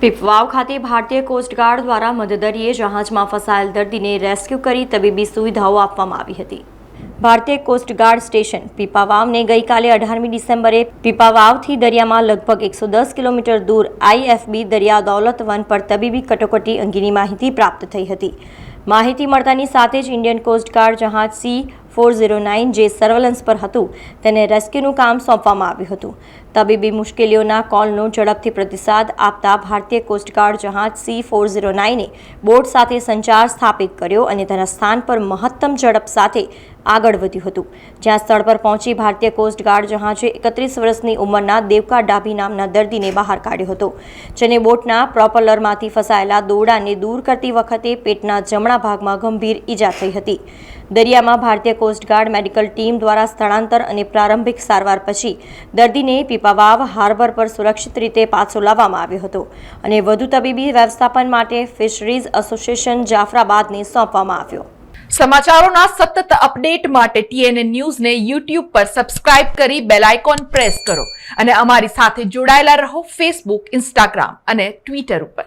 પીપવાવ ખાતે ભારતીય કોસ્ટગાર્ડ દ્વારા મદદરીએ જહાજમાં ફસાયેલ દર્દીને રેસ્ક્યુ કરી તબીબી સુવિધાઓ આપવામાં આવી હતી. ભારતીય કોસ્ટગાર્ડ સ્ટેશન પીપાવાવને ગઈકાલે અઢારમી ડિસેમ્બરે પીપાવાવથી દરિયામાં લગભગ એકસો દસ કિલોમીટર દૂર આઈએફબી દરિયા દૌલત વન પર તબીબી કટોકટી અંગેની માહિતી પ્રાપ્ત થઈ હતી. માહિતી મળતાની સાથે જ ઇન્ડિયન કોસ્ટગાર્ડ જહાજ સી ફોર ઝીરો નાઇન જે સર્વેલન્સ પર હતું તેને રેસ્ક્યુનું કામ સોંપવામાં આવ્યું હતું. તબીબી મુશ્કેલીઓના કોલનો ઝડપથી પ્રતિસાદ આપતા ભારતીય કોસ્ટગાર્ડ જહાજ સી ફોર ઝીરો નાઈને બોટ સાથે સંચાર સ્થાપિત કર્યો અને તેના સ્થાન પર મહત્તમ ઝડપ સાથે આગળ વધ્યું હતું. જ્યાં સ્થળ પર પહોંચી ભારતીય કોસ્ટગાર્ડ જહાજે એકત્રીસ વર્ષની ઉંમરના દેવકા ડાભી નામના દર્દીને બહાર કાઢ્યો હતો, જેને બોટના પ્રોપલરમાંથી ફસાયેલા દોરડાને દૂર કરતી વખતે પેટના જમણા ભાગમાં ગંભીર ઈજા થઈ હતી. દરિયામાં ભારતીય કોસ્ટગાર્ડ મેડિકલ ટીમ દ્વારા સ્થળાંતર અને પ્રારંભિક સારવાર પછી દર્દીને પીપાવાવ હાર્બર પર સુરક્ષિત રીતે પાછો લાવવામાં આવ્યો હતો અને વધુ તબીબી વ્યવસ્થાપન માટે ફિશરીઝ એસોસિએશન જાફરાબાદને સોંપવામાં આવ્યો. સમાચારોના સતત અપડેટ માટે ટીએનએ ન્યૂઝને યુટ્યુબ પર સબસ્ક્રાઇબ કરી બેલ આઇકોન પ્રેસ કરો અને અમારી સાથે જોડાયેલા રહો ફેસબુક, ઇન્સ્ટાગ્રામ અને ટ્વિટર ઉપર.